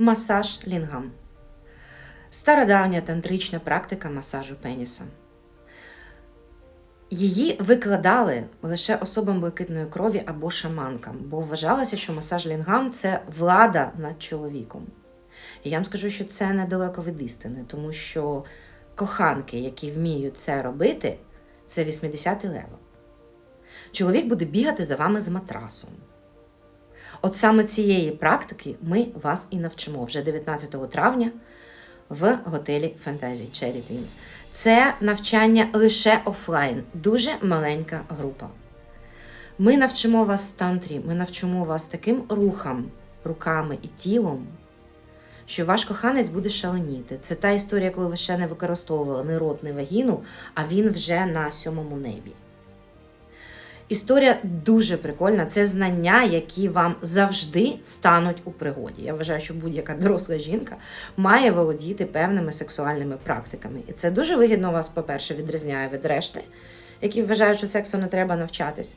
Масаж лінгам. Стародавня тантрична практика масажу пеніса. Її викладали лише особам блакитної крові або шаманкам, бо вважалося, що масаж лінгам це влада над чоловіком. І я вам скажу, що це недалеко від істини, тому що коханки, які вміють це робити, це 80-й левел. Чоловік буде бігати за вами з матрасом. От саме цієї практики ми вас і навчимо вже 19 травня в готелі Fantasy Cherry Twins. Це навчання лише офлайн, дуже маленька група. Ми навчимо вас тантрі, ми навчимо вас таким рухам, руками і тілом, що ваш коханець буде шаленіти. Це та історія, коли ви ще не використовували ні рот, ні вагіну, а він вже на сьомому небі. Історія дуже прикольна. Це знання, які вам завжди стануть у пригоді. Я вважаю, що будь-яка доросла жінка має володіти певними сексуальними практиками. І це дуже вигідно вас, по-перше, відрізняє від решти, які вважають, що сексу не треба навчатись.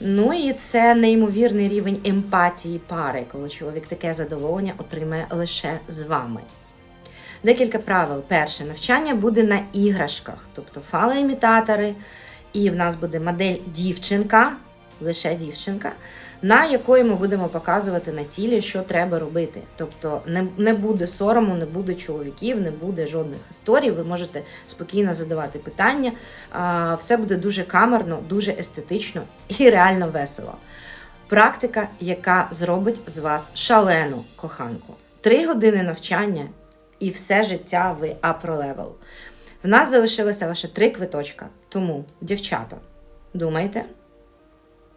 Ну і це неймовірний рівень емпатії пари, коли чоловік таке задоволення отримає лише з вами. Декілька правил. Перше, навчання буде на іграшках, тобто фалоімітатори, і в нас буде модель дівчинка, лише дівчинка, на якої ми будемо показувати на тілі, що треба робити. Тобто не, не буде сорому, не буде чоловіків, не буде жодних історій. Ви можете спокійно задавати питання. А, Все буде дуже камерно, дуже естетично і реально весело. Практика, яка зробить з вас шалену коханку. Три години навчання і все життя ви level. В нас залишилося лише три квиточка. Тому, дівчата, думайте,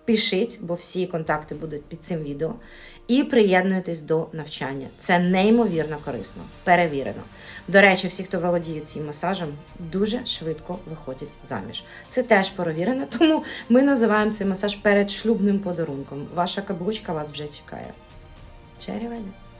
пишіть, бо всі контакти будуть під цим відео. І приєднуйтесь до навчання. Це неймовірно корисно, перевірено. До речі, всі, хто володіє цим масажем, дуже швидко виходять заміж. Це теж перевірено, тому ми називаємо цей масаж передшлюбним подарунком. Ваша каблучка вас вже чекає. Чері веде.